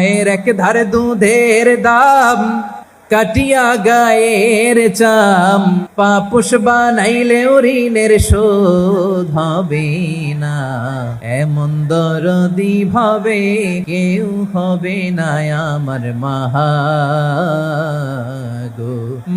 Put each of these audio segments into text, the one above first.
এর এক ধারে দুধের দাম, কাটিয়া গায়ের চাম। পাপুষ বানাইলে ঋণের শোধ হবে না। এমন দরদি ভাবে কেউ হবে না আমার মাহা গো।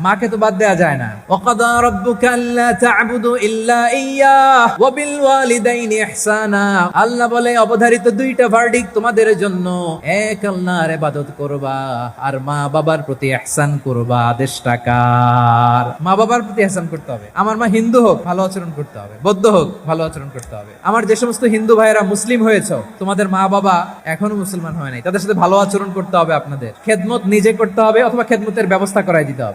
মাকে তো বাদ দেওয়া যায় না। ওয়াকাদা রাব্বুকা আল্লা তা'বুদু ইল্লা ইয়্যাহ ওয়া ওয়ালিদাইনি ইহসানা। আল্লাহ বলে, অবধারিত দুইটা ভার্ডিক তোমাদের জন্য। এক, আল্লাহর ইবাদত করবা, আর মা বাবার প্রতি ইহসান করবা। আদেশটা কার? মা বাবার প্রতি ইহসান করতে হবে। আমার মা হিন্দু হোক, ভালো আচরণ করতে হবে। বৌদ্ধ হোক, ভালো আচরণ করতে হবে। আমার যে সমস্ত হিন্দু ভাইয়েরা মুসলিম হয়েছে, তোমাদের মা বাবা এখনও মুসলমান হয় নাই। তাদের সাথে ভালো আচরণ করতে হবে আপনাদের। খেদমত নিজে করতে হবে অথবা খেদমতের ব্যবস্থা করাই দিতে হবে।